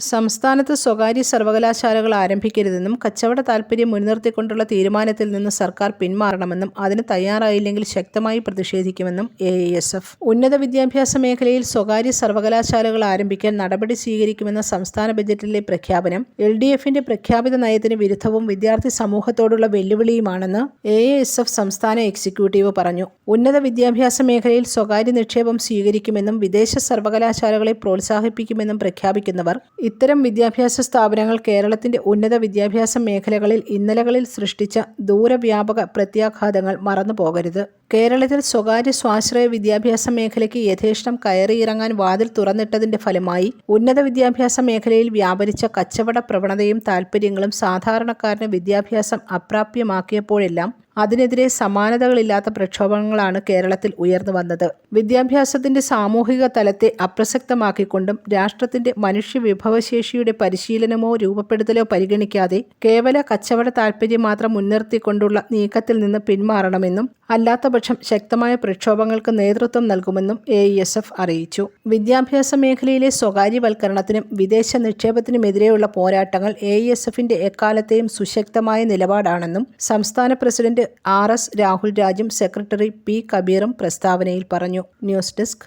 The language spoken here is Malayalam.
സംസ്ഥാനത്ത് സ്വകാര്യ സർവകലാശാലകൾ ആരംഭിക്കരുതെന്നും കച്ചവട താൽപര്യം മുൻനിർത്തിക്കൊണ്ടുള്ള തീരുമാനത്തിൽ നിന്ന് സർക്കാർ പിന്മാറണമെന്നും അതിന് തയ്യാറായില്ലെങ്കിൽ ശക്തമായി പ്രതിഷേധിക്കുമെന്നും എ ഉന്നത വിദ്യാഭ്യാസ മേഖലയിൽ സ്വകാര്യ സർവകലാശാലകൾ ആരംഭിക്കാൻ നടപടി സ്വീകരിക്കുമെന്ന സംസ്ഥാന ബജറ്റിലെ പ്രഖ്യാപനം എൽ ഡി എഫിന്റെ പ്രഖ്യാപിത നയത്തിന് വിരുദ്ധവും വിദ്യാർത്ഥി സമൂഹത്തോടുള്ള വെല്ലുവിളിയുമാണെന്ന് എ സംസ്ഥാന എക്സിക്യൂട്ടീവ് പറഞ്ഞു. ഉന്നത വിദ്യാഭ്യാസ മേഖലയിൽ സ്വകാര്യ നിക്ഷേപം സ്വീകരിക്കുമെന്നും വിദേശ സർവകലാശാലകളെ പ്രോത്സാഹിപ്പിക്കുമെന്നും പ്രഖ്യാപിക്കുന്നവർ ഇത്തരം വിദ്യാഭ്യാസ സ്ഥാപനങ്ങൾ കേരളത്തിന്റെ ഉന്നത വിദ്യാഭ്യാസ മേഖലകളിൽ ഇന്നലകളിൽ സൃഷ്ടിച്ച ദൂരവ്യാപക പ്രത്യാഘാതങ്ങൾ മറന്നു പോകരുത് കേരളത്തിൽ സ്വകാര്യ സ്വാശ്രയ വിദ്യാഭ്യാസ മേഖലയ്ക്ക് യഥേഷ്ടം കയറിയിറങ്ങാൻ വാതിൽ തുറന്നിട്ടതിന്റെ ഫലമായി ഉന്നത വിദ്യാഭ്യാസ മേഖലയിൽ വ്യാപരിച്ച കച്ചവട പ്രവണതയും താൽപ്പര്യങ്ങളും സാധാരണക്കാരന് വിദ്യാഭ്യാസം അപ്രാപ്യമാക്കിയപ്പോഴെല്ലാം അതിനെതിരെ സമാനതകളില്ലാത്ത പ്രക്ഷോഭങ്ങളാണ് കേരളത്തിൽ ഉയർന്നു വന്നത്. വിദ്യാഭ്യാസത്തിന്റെ സാമൂഹിക തലത്തെ അപ്രസക്തമാക്കിക്കൊണ്ടും രാഷ്ട്രത്തിന്റെ മനുഷ്യ വിഭവശേഷിയുടെ പരിശീലനമോ രൂപപ്പെടുത്തലോ പരിഗണിക്കാതെ കേവല കച്ചവട താൽപ്പര്യം മാത്രം മുൻനിർത്തിക്കൊണ്ടുള്ള നീക്കത്തിൽ നിന്ന് പിന്മാറണമെന്നും അല്ലാത്തപക്ഷം ശക്തമായ പ്രക്ഷോഭങ്ങൾക്ക് നേതൃത്വം നൽകുമെന്നും എ എസ് എഫ് അറിയിച്ചു. വിദ്യാഭ്യാസ മേഖലയിലെ സ്വകാര്യവൽക്കരണത്തിനും വിദേശ നിക്ഷേപത്തിനുമെതിരെയുള്ള പോരാട്ടങ്ങൾ എ എസ് എഫിന്റെ എക്കാലത്തെയും സുശക്തമായ നിലപാടാണെന്നും സംസ്ഥാന പ്രസിഡന്റ് ആർ എസ് രാഹുൽ രാജും സെക്രട്ടറി പി കബീറും പ്രസ്താവനയിൽ പറഞ്ഞു. News desk